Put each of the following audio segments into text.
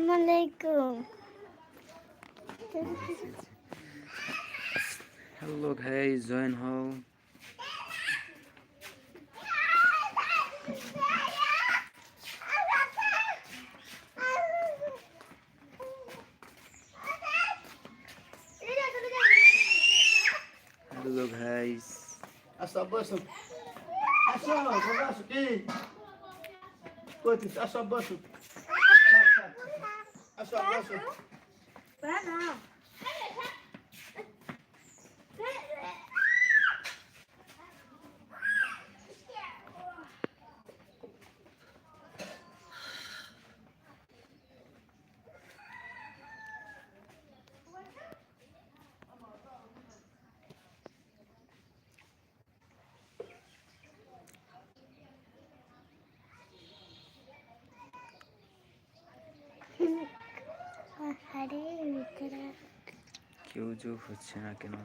আসসালামু আলাইকুম hello guys join হও hello guys Asa basu. Asa, basu ki. Coitis, asa basu. Asla, asla. Para não. কেউ যোগ হচ্ছে না কেন?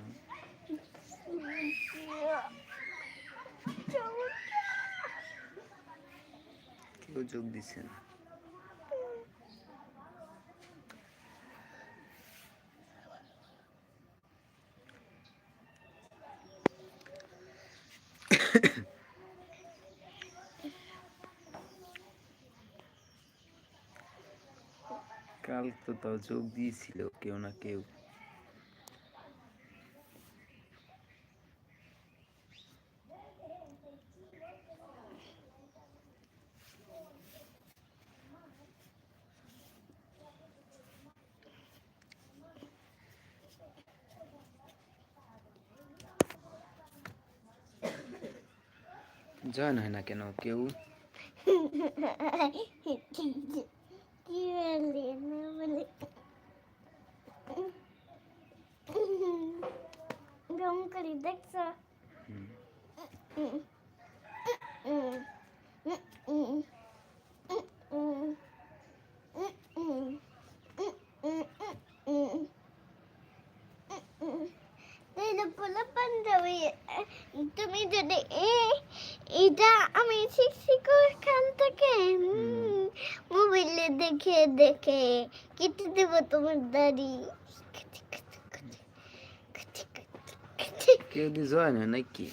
কেউ যোগ দিচ্ছে না। তাও যোগ দিয়েছিল কেউ না কেউ। জয়েন হয় না কেন কেউ? তুমি যদি এ- এটা আমি শিখছি ওখান থেকে মোবাইলে দেখে দেখে। কেটে দেব তোমার দাড়ি। কেউ হয় নাকি?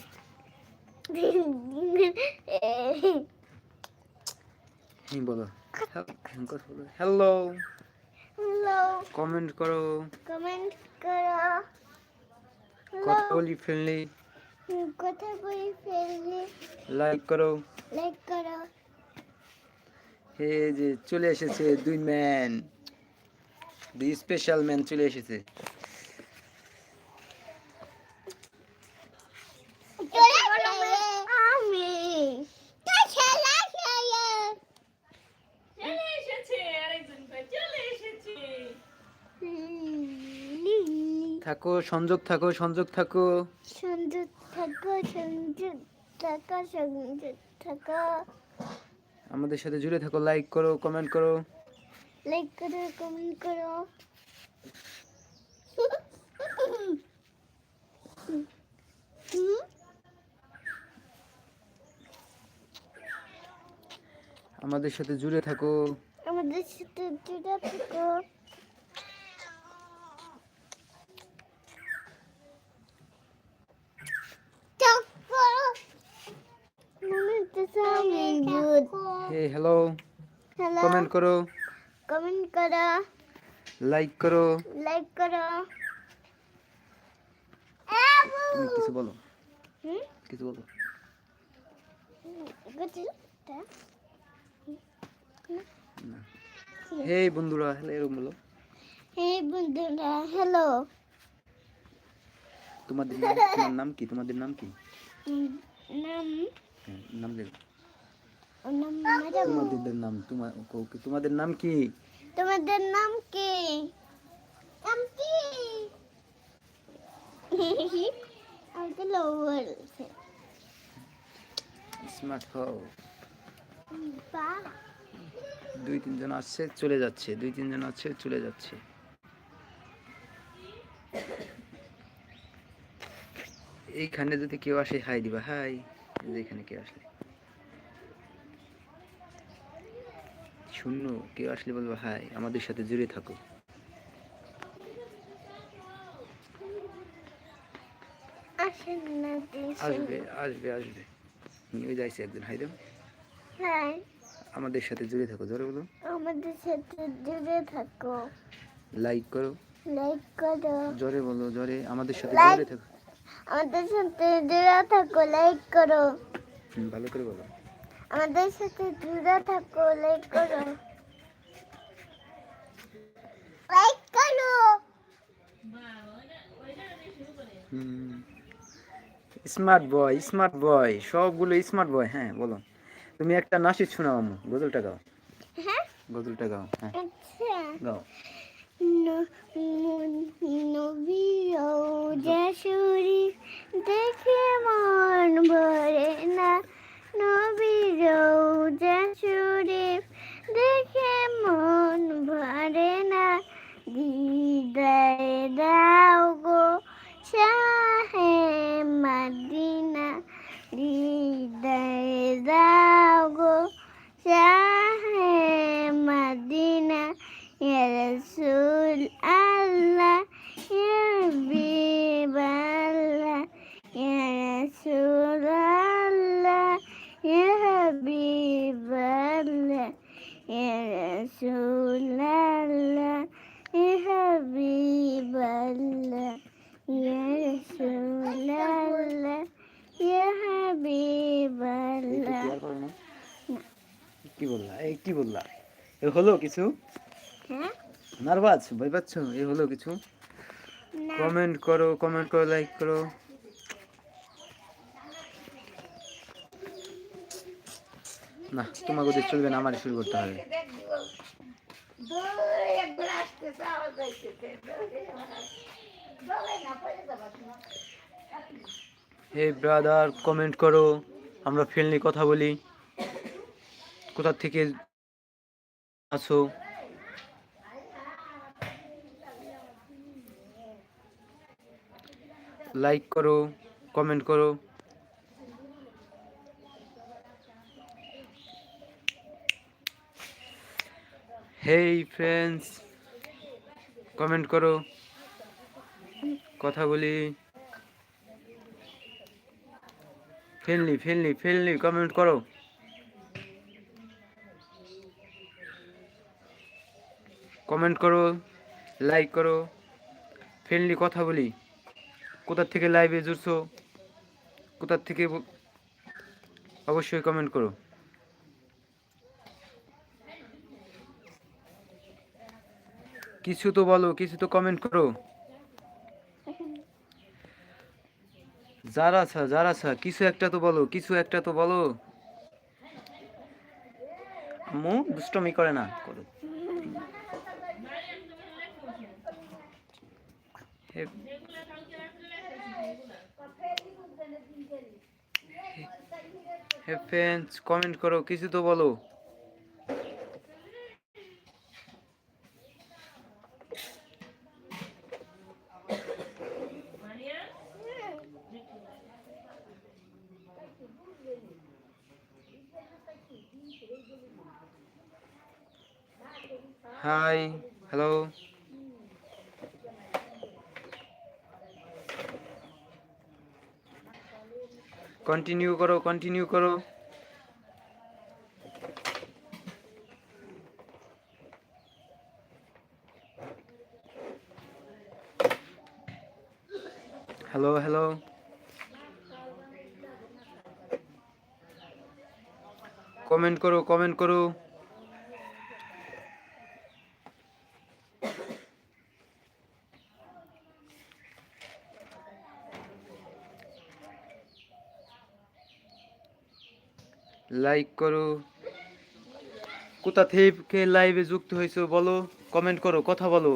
হ্যাঁ বলো। হ্যালো। হ্যালো। কমেন্ট করো। কমেন্ট করো। কথা বলি ফ্রেন্ডলি কথা বই ফেললে লাইক করো। লাইক করো। হে যে চলে এসেছে দুই ম্যান, দুই স্পেশাল ম্যান চলে এসেছে। থাকো, সংযোগ থাকো সংযোগ থাকো। সুন্দর থাকো সুন্দর থাকো সুন্দর থাকো। আমাদের সাথে জুড়ে থাকো লাইক করো কমেন্ট করো। লাইক করো কমেন্ট করো। আমাদের সাথে জুড়ে থাকো। আমাদের সাথে জুড়ে থাকো। মনে হচ্ছে আমি ভূত। হে হ্যালো কমেন্ট করো। কমেন্ট করো। লাইক করো। লাইক করো। তুমি কিছু বলো। কিছু বলো। হে বন্ধুরা হ্যালো এরকম বলো। হে বন্ধুরা হ্যালো তোমাদের নাম কি? তোমাদের নাম কি? নাম? হ্যাঁ, নাম দেবে নাম ম্যাডাম তোমাদের নাম তোমার তোমাদের নাম কি? তোমাদের নাম কি? নাম কি? আমাকে লো বলছে। স্মার্ট হও। দুই তিনজন আসছে চলে যাচ্ছে। দুই তিনজন আছে চলে যাচ্ছে। এইখানে যদি কেউ আসে হাই দিবা। হাই এখানে কেউ আসলে শূন্য কেউ আসলে বলব হাই আমাদের সাথে জুড়ে থাকো। আসবে আসবে আসবে। নিয়ে যাইছে একদিন হাই হ্যাঁ। আমাদের সাথে জুড়ে থাকো জোরে বলো আমাদের সাথে জুড়ে থাকো। লাইক করো। লাইক করো। জোরে বলো জোরে। আমাদের সাথে জুড়ে থাকো। আমাদের সাথে জুড়ে থাকো লাইক করো। ভালো করে বলো। আমাদের সাথে জুড়ে থাকো লাইক করো। লাইক করো। স্মার্ট বয় স্মার্ট বয় সবগুলো স্মার্ট বয় হ্যাঁ বলো। তুমি একটা নাসির শোনাও আম্মু গজলটা গাও। হ্যাঁ? গজলটা গাও হ্যাঁ। আচ্ছা। গাও। নবীও যশোরী দেখে মন ভরে না। নবীও শরীফ দেখে মন ভরে না। দিদায় দাও গো কি বললা? এই কি বললা? এ হলো কিছু? নার্ভাস? ভয় পাচ্ছ? এ হলো কিছু? কমেন্ট করো কমেন্ট করো লাইক করো। না তোমাকে ওদের চলবে না আমার শুরু করতে হবে। হে ব্রাদার কমেন্ট করো আমরা ফ্রেন্ডলি কথা বলি। কোথা থেকে আসো লাইক করো কমেন্ট করো। হেই ফ্রেন্ডস কমেন্ট করো। কথা বলি। ফেললি ফেললি ফ্রেন্ডলি কমেন্ট করো। কমেন্ট করো লাইক করো ফ্রেন্ডলি কথা বলি। কোথার থেকে লাইভে জুড়ছো? কোথার থেকে অবশ্যই কমেন্ট করো। কিছু তো বলো, কিছু তো কমেন্ট করো। যারা আছা যারা আছা, কিছু একটা তো বলো, কিছু একটা তো বলো। আম্মু, দুষ্টমি করে না, করো। হে হে ফ্রেন্ডস কমেন্ট করো কিছু তো বলো হাই হ্যালো কন্টিনিউ করো কন্টিনিউ করো। হ্যালো হ্যালো কমেন্ট করো কমেন্ট করো। লাইক করো। কোথা থেকে লাইভে যুক্ত হয়েছো বলো কমেন্ট করো, কথা বলো।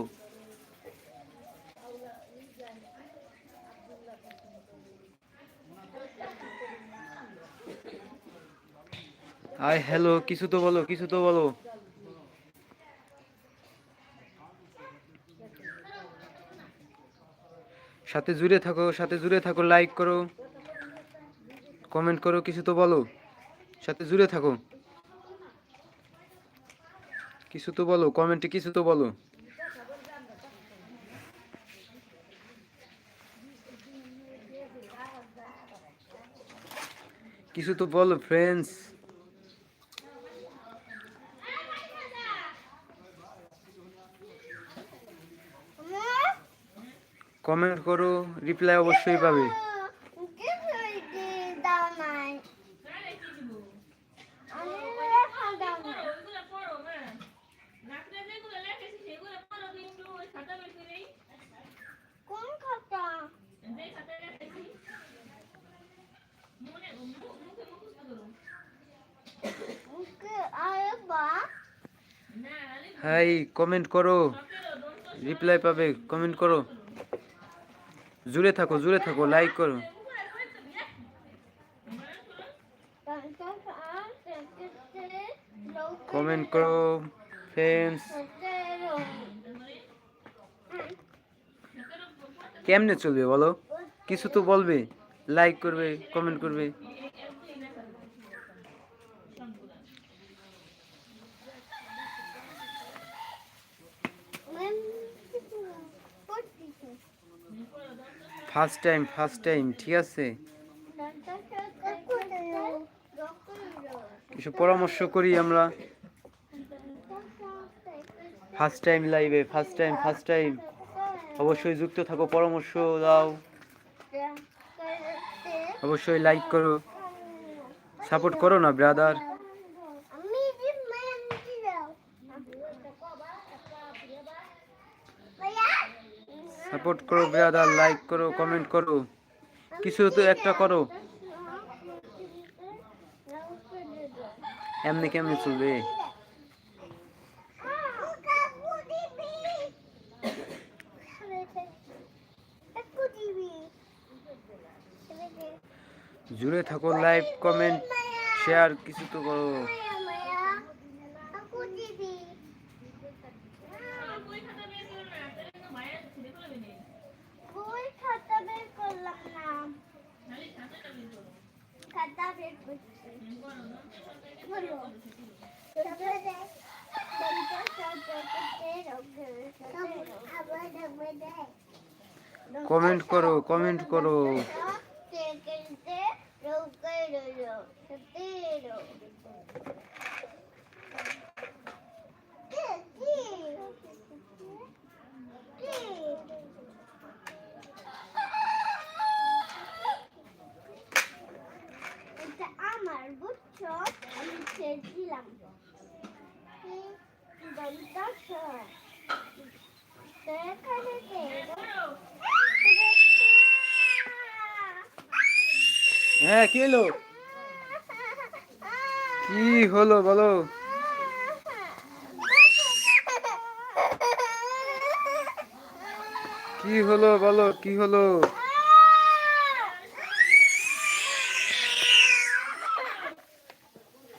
হাই হ্যালো কিছু তো বলো, কিছু তো বলো। সাথে জুড়ে থাকো, সাথে জুড়ে থাকো লাইক করো। কমেন্ট করো, কিছু তো বলো। সাথে জুড়ে থাকো। কিছু তো বলো, কমেন্টে কিছু তো বলো। কিছু তো বলো ফ্রেন্ডস কমেন্ট করো রিপ্লাই অবশ্যই পাবে দাও নাই তাহলে কি দিব আমি লেখা দাও পড়ো নাই ওইগুলো পড়ো মা নাকলে যেগুলো লেখেছি সেগুলো পড়ো কিন্তু ওই খাতা বের করেই কোন খাতা যে খাতা লেখেছি মনে মু- মুখে মুখস্থ করো ওকে আরে বা না আরে হাই কমেন্ট করো। রিপ্লাই পাবে কমেন্ট করো। জুড়ে থাকো জুড়ে থাকো লাইক করো। কমেন্ট করো ফ্রেন্ডস কেমনে চলবে বলো? কিছু তো বলবে লাইক করবে কমেন্ট করবে। ফার্স্ট টাইম ফার্স্ট টাইম ঠিক আছে? কিছু পরামর্শ করি আমরা। ফার্স্ট টাইম লাইভে ফার্স্ট টাইম ফার্স্ট টাইম অবশ্যই যুক্ত থাকো, পরামর্শ দাও। অবশ্যই লাইক করো। সাপোর্ট করো না ব্রাদার আমি যে ম্যাম দিলাম ভাইয়া সাপোর্ট করো, ব্রাদার, লাইক করো, কমেন্ট করো। কিছু তো একটা করো। এমনি কেমনি চলবে? জুড়ে থাকো, লাইক, কমেন্ট, শেয়ার, কিছু তো করো বই খাতা বের করো না তাহলে তো মায়ের ছেলে করবে না বই খাতা বের করলাম না খালি খাতাটা বের করো খাতা বের করছি করো দন্ত সরকারকে বলো কমেন্ট করো কমেন্ট করো এটা আমার বুঝছ আমি ছেড়েছিলাম দমটা এখানে হ্যাঁ কি হলো? কি হলো বলো? কি হলো বলো, কি হলো?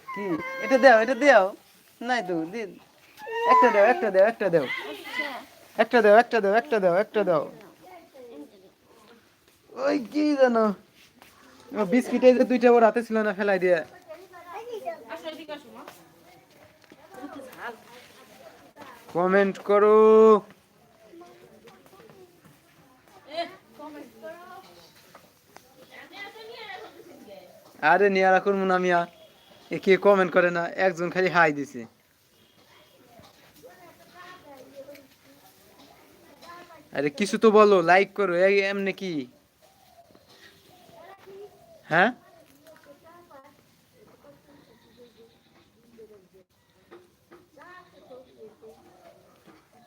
কি? এটা দাও এটা দাও। নাই তো একটা দাও একটা দাও একটা দাও। একটা দাও একটা দাও একটা দাও একটা দাও। ওই কি জানো বিস্কিটে যে দুইটা বড় হাতে ছিল না, ফেলাই দিয়ে। কমেন্ট করো। আরে নিয়ে রাখুন মুনা মিয়া। এ কে কমেন্ট করে না, একজন খালি হাই দিছে। আরে কিছু তো বলো লাইক করো এমনি কি? হ্যাঁ?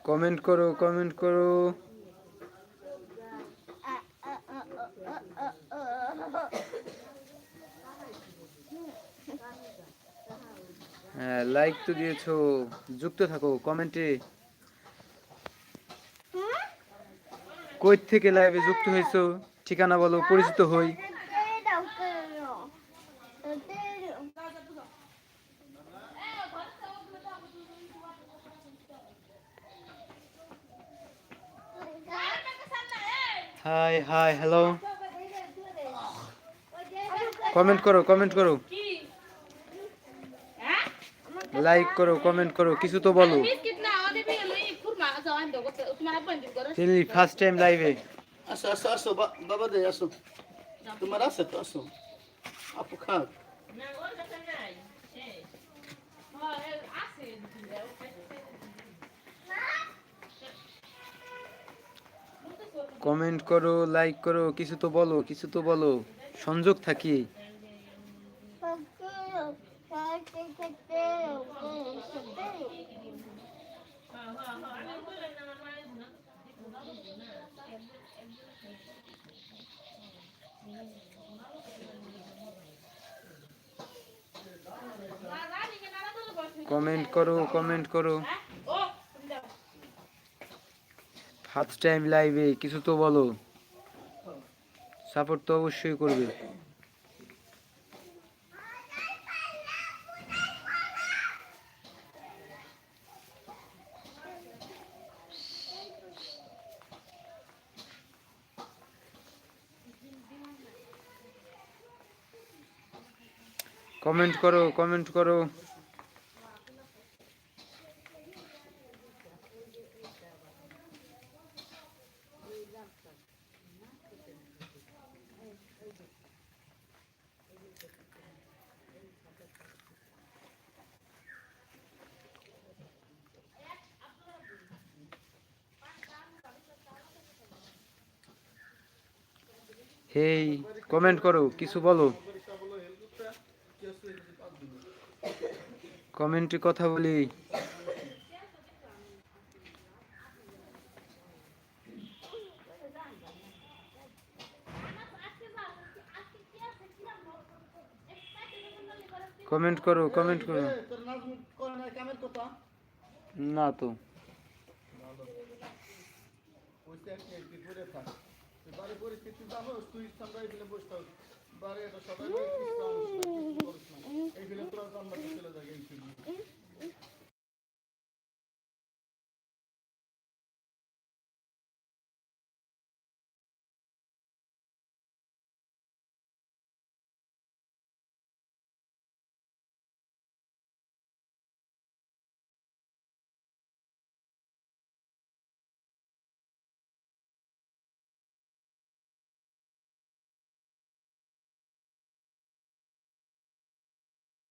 কমেন্ট করো কমেন্ট করো। হ্যাঁ লাইক তো দিয়েছ। যুক্ত থাকো কমেন্টে। কই থেকে লাইভে যুক্ত হয়েছো? ঠিকানা বলো পরিচিত হই হাই হাই হ্যালো কমেন্ট করো কমেন্ট করো। লাইক করো কমেন্ট করো কিছু তো বলো। ফার্স্ট টাইম লাইভে আসো আসো আসো বা- বাবা দে আসো। তোমার আছে তো আসো। আপু কমেন্ট করো লাইক করো কিছু তো বলো কিছু তো বলো। সংযোগ থাকি হ্যাঁ হ্যাঁ হ্যাঁ আমি বললাম না আমার মানে কমেন্ট করো কমেন্ট করো ফার্স্ট টাইম লাইভে কিছু তো বলো। সাপোর্ট তো অবশ্যই করবে। কমেন্ট করো কমেন্ট করো হেই কমেন্ট করো কিছু বলো কমেন্টে কথা বলি। কমেন্ট করো কমেন্ট করো। না তো। পরিস্থিতি জানো তুই দিলে বসতে হবে।